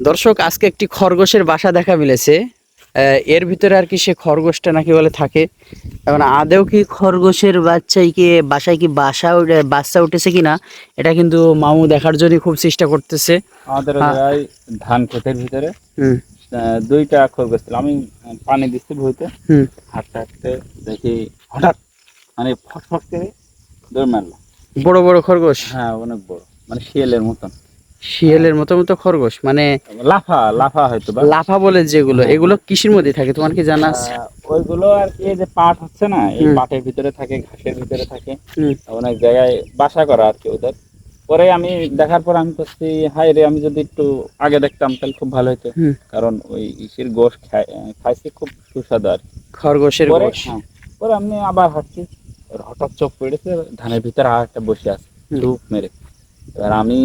দর্শক আজকে একটি খরগোশের বাসা দেখা মিলেছে। এর ভিতরে আর কি সে খরগোশটা নাকি বলে থাকে। এখন আদেও কি খরগোশের বাচ্চাই কি বাসায় কি বাসা বাচ্চা উঠেছে কিনা এটা কিন্তু মামু দেখার জন্য খুব চেষ্টা করতেছে। আমাদের হ্যাঁ। ধান ক্ষেতের ভিতরে দুইটা খরগোশ ছিল। আমি পানি দিচ্ছি ভুইতে। হুম। হাঁটতে হাঁটতে দেখি হঠাৎ মানে ফটফট করে দৌড় মারলো। বড় বড় খরগোশ? হ্যাঁ অনেক বড়। মানে শিয়ালের মতন। শিয়ালের মতো মতো খরগোশ মানে লাফা লাফা হয়তো বা। লাফা বলে যেগুলো এগুলো কিসের মধ্যে থাকে তোমার কি জানা আছে? ওইগুলো আর কি এই যে পাট হচ্ছে না এই। পাটের ভিতরে থাকে ঘাসের ভিতরে থাকে। অনেক জায়গায় বাসা করা আর কি ওদের। পরে আমি দেখার পর আমি করছি হাই রে আমি যদি একটু আগে দেখতাম তাহলে খুব ভালো হতো হুম। কারণ ওই ইসের গোশ খাইছি খুব সুস্বাদু আর খরগোশের গোশ। হ্যাঁ, পরে আমি আবার হাঁটছি হঠাৎ চোখ পড়েছে ধানের ভিতরে আর একটা বসে আছে ধূপ মেরে। এবার আমি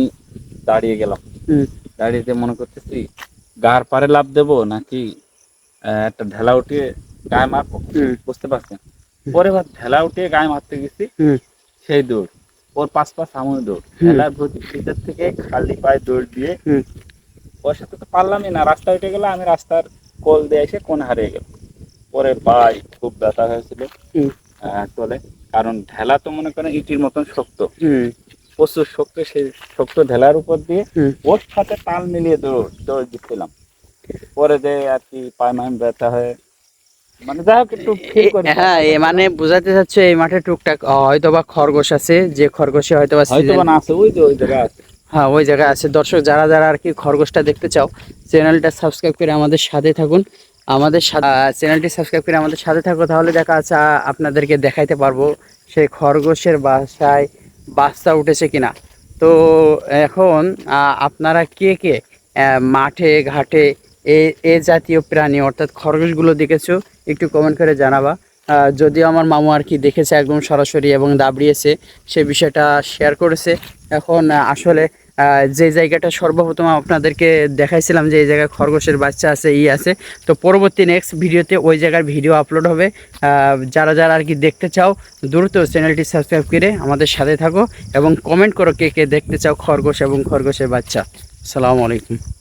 দাঁড়িয়ে গেলাম। দাঁড়িয়ে মনে করতেছি গার পারে লাভ দেবো নাকি একটা ঢেলা উঠিয়ে গায়ে মারবো? বুঝতে পারছেন? পরে ঢেলা উঠিয়ে গায়ে মারতে গেছি সেই দৌড়। ওর পাঁচ পাঁচ আমার দৌড়। ঢেলার ভিতর থেকে খালি পায়ে দৌড় দিয়ে। ওর সাথে তো পারলামই না রাস্তা উঠে গেলে আমি রাস্তার কোল দিয়ে এসে কোন হারিয়ে গেল পরে পাই খুব ব্যথা হয়েছিল চলে। কারণ ঢেলা তো মনে করেন ইটির মতন শক্ত। প্রচুর শক্ত সেই শক্ত ঢেলার উপর দিয়ে ওর সাথে তাল মিলিয়ে দৌড় দৌড় দিচ্ছিলাম। পরে যে আর কি পায়ে মাইম ব্যথা হয়ে মানে যাই হোক একটু হ্যাঁ মানে বোঝাতে চাচ্ছে এই মাঠে টুকটাক হয়তো বা খরগোশ আছে যে খরগোশে হয়তো বা আছে ওই যে ওই জায়গায় আছে। হ্যাঁ ওই জায়গায় আছে। দর্শক যারা যারা আর কি খরগোশটা দেখতে চাও চ্যানেলটা সাবস্ক্রাইব করে আমাদের সাথে থাকুন। আমাদের সাথে চ্যানেলটি সাবস্ক্রাইব করে আমাদের সাথে থাকো তাহলে দেখা আছে আপনাদেরকে দেখাইতে পারব সেই খরগোশের বাসায় বাচ্চা উঠেছে কিনা। তো এখন আপনারা কে কে মাঠে, ঘাটে, এ এ জাতীয় প্রাণী অর্থাৎ খরগোশগুলো দেখেছ, একটু কমেন্ট করে জানাবা। যদিও আমার মামু আর কি দেখেছে একদম সরাসরি এবং দাবড়িয়েছে, সে বিষয়টা শেয়ার করেছে। এখন আসলে যে জায়গাটা সর্বপ্রথম আপনাদেরকে দেখাইছিলাম যে এই জায়গায় খরগোশের বাচ্চা আছে, ই আছে, তো পরবর্তী নেক্সট ভিডিওতে ওই জায়গার ভিডিও আপলোড হবে। যারা যারা আর কি দেখতে চাও, দ্রুত চ্যানেলটি সাবস্ক্রাইব করে আমাদের সাথে থাকো এবং কমেন্ট করো কে কে দেখতে চাও খরগোশ এবং খরগোশের বাচ্চা। সালামু আলাইকুম।